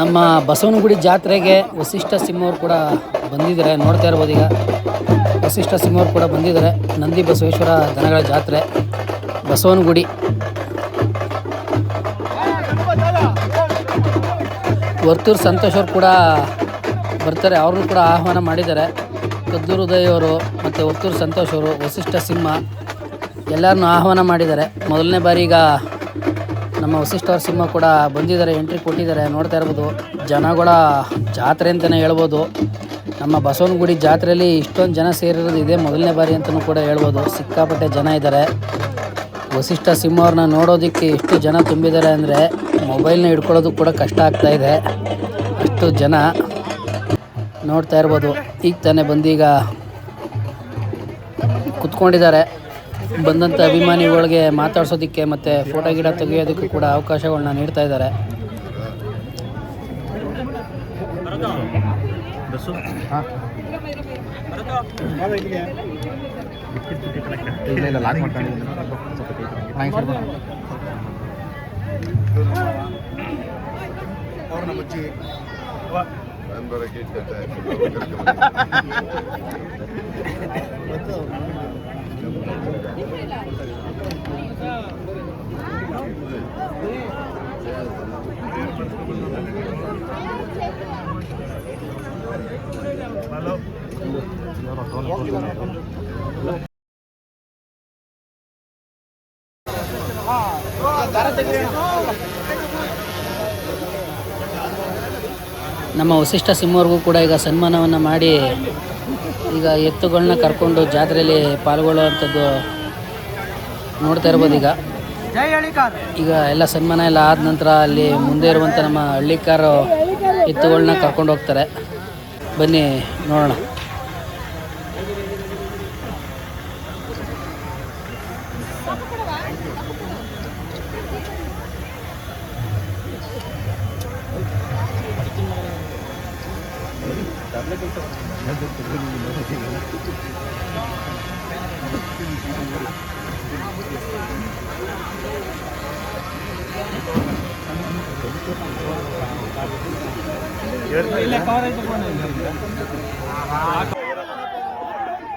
ನಮ್ಮ ಬಸವನಗುಡಿ ಜಾತ್ರೆಗೆ ವಸಿಷ್ಠ ಸಿಂಹವ್ರು ಕೂಡ ಬಂದಿದ್ದಾರೆ. ನೋಡ್ತಾ ಇರ್ಬೋದು ಈಗ. ವಸಿಷ್ಠ ಸಿಂಹವ್ರು ಕೂಡ ಬಂದಿದ್ದಾರೆ. ನಂದಿ ಬಸವೇಶ್ವರ ದನಗಳ ಜಾತ್ರೆ. ಬಸವನಗುಡಿ. ವರ್ತೂರು ಸಂತೋಷ್ ಅವರು ಕೂಡ ಬರ್ತಾರೆ. ಅವ್ರನ್ನೂ ಕೂಡ ಆಹ್ವಾನ ಮಾಡಿದ್ದಾರೆ. ಕದ್ದೂರು ಅವರು ಮತ್ತು ವರ್ತೂರು ಸಂತೋಷ್ ಅವರು, ವಸಿಷ್ಠ ಸಿಂಹ ಎಲ್ಲರನ್ನೂ ಆಹ್ವಾನ ಮಾಡಿದ್ದಾರೆ. ಮೊದಲನೇ ಬಾರಿ ಈಗ ನಮ್ಮ ವಸಿಷ್ಠ ಸಿಂಹ ಕೂಡ ಬಂದಿದ್ದಾರೆ ಎಂಟ್ರಿ ಕೊಟ್ಟಿದ್ದಾರೆ, ನೋಡ್ತಾ ಇರ್ಬೋದು. ಜನಗಳ ಜಾತ್ರೆ ಅಂತಲೇ ಹೇಳ್ಬೋದು. ನಮ್ಮ ಬಸವನಗುಡಿ ಜಾತ್ರೆಯಲ್ಲಿ ಇಷ್ಟೊಂದು ಜನ ಸೇರಿರೋದು ಇದೇ ಮೊದಲನೇ ಬಾರಿ ಅಂತಲೂ ಕೂಡ ಹೇಳ್ಬೋದು. ಸಿಕ್ಕಾಪಟ್ಟೆ ಜನ ಇದ್ದಾರೆ. ವಸಿಷ್ಠ ಸಿಂಹ ಅವ್ರನ್ನ ನೋಡೋದಕ್ಕೆ ಎಷ್ಟು ಜನ ತುಂಬಿದ್ದಾರೆ ಅಂದರೆ ಮೊಬೈಲ್ನ ಹಿಡ್ಕೊಳ್ಳೋದು ಕೂಡ ಕಷ್ಟ ಆಗ್ತಾ ಇದೆ. ಅಷ್ಟು ಜನ ನೋಡ್ತಾ ಇರ್ಬೋದು. ಈಗ ತಾನೇ ಬಂದೀಗ ಕುತ್ಕೊಂಡಿದ್ದಾರೆ. ಬಂದಂಥ ಅಭಿಮಾನಿಗಳಿಗೆ ಮಾತಾಡ್ಸೋದಕ್ಕೆ ಮತ್ತು ಫೋಟೋ ಗಿಡ ತೆಗೆಯೋದಕ್ಕೆ ಕೂಡ ಅವಕಾಶಗಳನ್ನ ನೀಡ್ತಾ ಇದ್ದಾರೆ. ನಮ್ಮ ವಶಿಷ್ಠ ಸಿಂಹವರ್ಗೂ ಕೂಡ ಈಗ ಸನ್ಮಾನವನ್ನು ಮಾಡಿ ಈಗ ಎತ್ತುಗಳನ್ನ ಕರ್ಕೊಂಡು ಜಾತ್ರೆಯಲ್ಲಿ ಪಾಲ್ಗೊಳ್ಳುವಂಥದ್ದು ನೋಡ್ತಾ ಇರ್ಬೋದು ಈಗ. ಈಗ ಎಲ್ಲ ಸನ್ಮಾನ ಎಲ್ಲ ಆದ ನಂತರ ಅಲ್ಲಿ ಮುಂದೆ ಇರುವಂಥ ನಮ್ಮ ಹಳ್ಳಿಕಾರು ಎತ್ತುಗಳನ್ನ ಕರ್ಕೊಂಡು ಹೋಗ್ತಾರೆ. ಬನ್ನಿ ನೋಡೋಣ.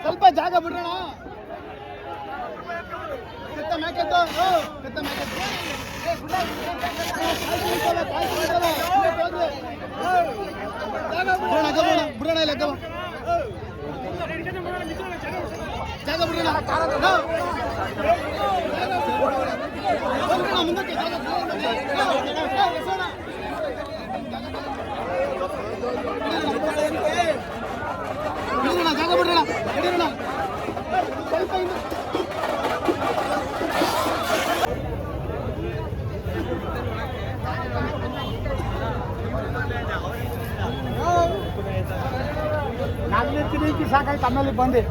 ಸ್ವಲ್ಪ ಜಾಗ ಬಿಡ್ರಣ ಕೆತ್ತ ಮ್ಯಾಕೆತ್ತು ಕೆತ್ತ ಮ್ಯಾಕೆತ್ತು ಬಿಡೋಣ ಇಲ್ಲ ಗವ ಜಾಗ ಬಿಡೋಣ बंदे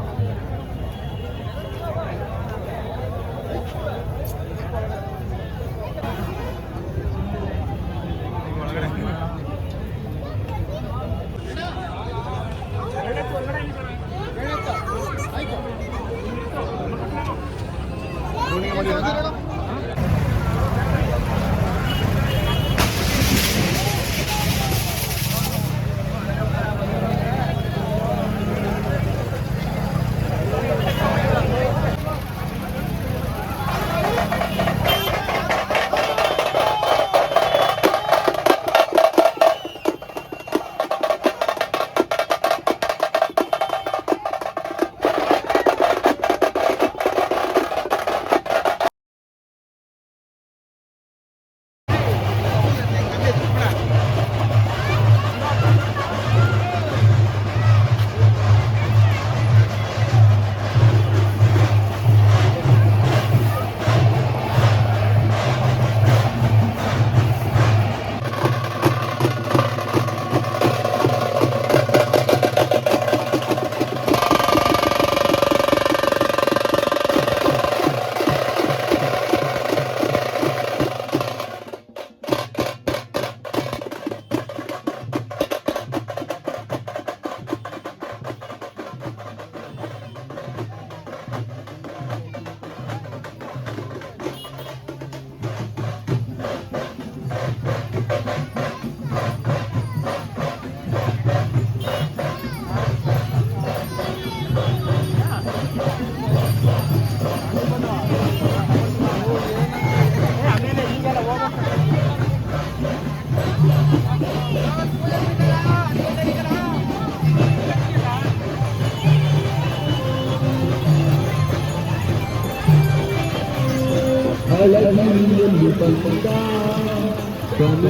Let me yung lupang pagka Kami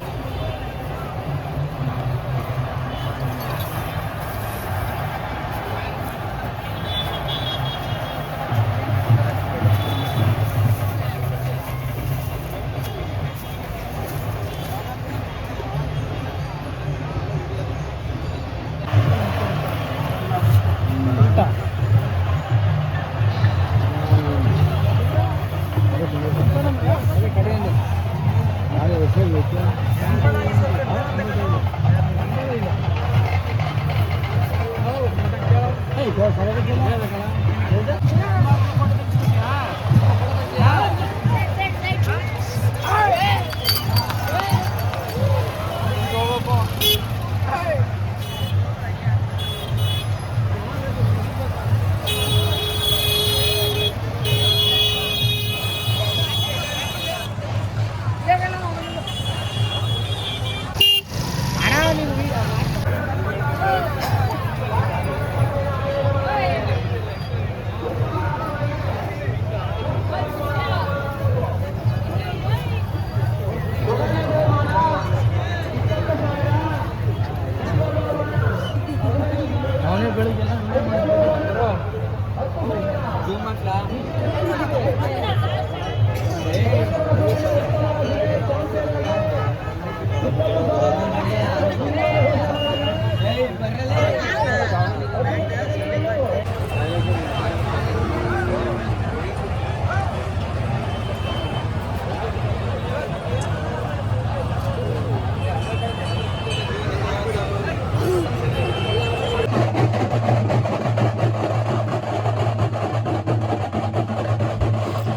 Hey, go, go, go, go, go, go. ಬಂದೆ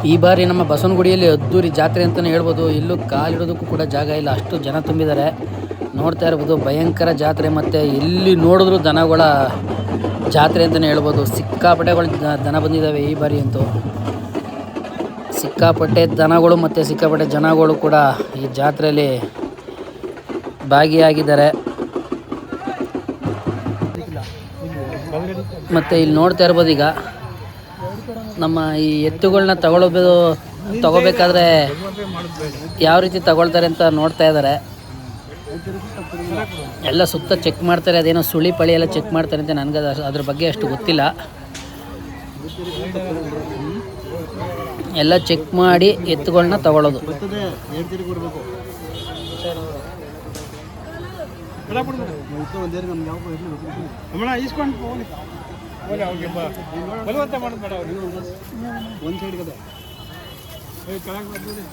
ಈ ಬಾರಿ ನಮ್ಮ ಬಸವನಗುಡಿಯಲ್ಲಿ ಅದ್ದೂರಿ ಜಾತ್ರೆ ಅಂತಲೇ ಹೇಳ್ಬೋದು. ಇಲ್ಲೂ ಕಾಲಿಡೋದಕ್ಕೂ ಕೂಡ ಜಾಗ ಇಲ್ಲ. ಅಷ್ಟು ಜನ ತುಂಬಿದ್ದಾರೆ. ನೋಡ್ತಾ ಇರ್ಬೋದು, ಭಯಂಕರ ಜಾತ್ರೆ ಮತ್ತು ಎಲ್ಲಿ ನೋಡಿದ್ರು ದನಗಳ ಜಾತ್ರೆ ಅಂತಲೇ ಹೇಳ್ಬೋದು. ಸಿಕ್ಕಾಪಟ್ಟೆಗಳು ದನ ಬಂದಿದ್ದಾವೆ ಈ ಬಾರಿ ಅಂತೂ. ಸಿಕ್ಕಾಪಟ್ಟೆ ದನಗಳು ಮತ್ತು ಸಿಕ್ಕಾಪಟ್ಟೆ ಜನಗಳು ಕೂಡ ಈ ಜಾತ್ರೆಯಲ್ಲಿ ಭಾಗಿಯಾಗಿದ್ದಾರೆ. ಮತ್ತು ಇಲ್ಲಿ ನೋಡ್ತಾ ಇರ್ಬೋದು ಈಗ. ನಮ್ಮ ಈ ಎತ್ತುಗಳನ್ನ ತಗೊಳ್ಳೋದು ತಗೋಬೇಕಾದ್ರೆ ಯಾವ ರೀತಿ ತಗೊಳ್ತಾರೆ ಅಂತ ನೋಡ್ತಾ ಇದ್ದಾರೆ. ಎಲ್ಲ ಸುತ್ತ ಚೆಕ್ ಮಾಡ್ತಾರೆ, ಅದೇನೋ ಸುಳಿ ಪಳಿ ಎಲ್ಲ ಚೆಕ್ ಮಾಡ್ತಾರೆ ಅಂತ ನನಗೆ ಅದು- ಅದ್ರ ಬಗ್ಗೆ ಅಷ್ಟು ಗೊತ್ತಿಲ್ಲ. ಎಲ್ಲ ಚೆಕ್ ಮಾಡಿ ಎತ್ತುಗಳನ್ನ ತಗೊಳ್ಳೋದು ಹೋಗಿ ಅವ್ರಿಗೆ ಬಲವಂತ ಮಾಡೋದು ಬೇಡ ಅವ್ರಿಗೆ ಒಂದು ಸೈಡ್ ಕದೆ ಕೆಳಗೆ ಬರ್ಬೋದು.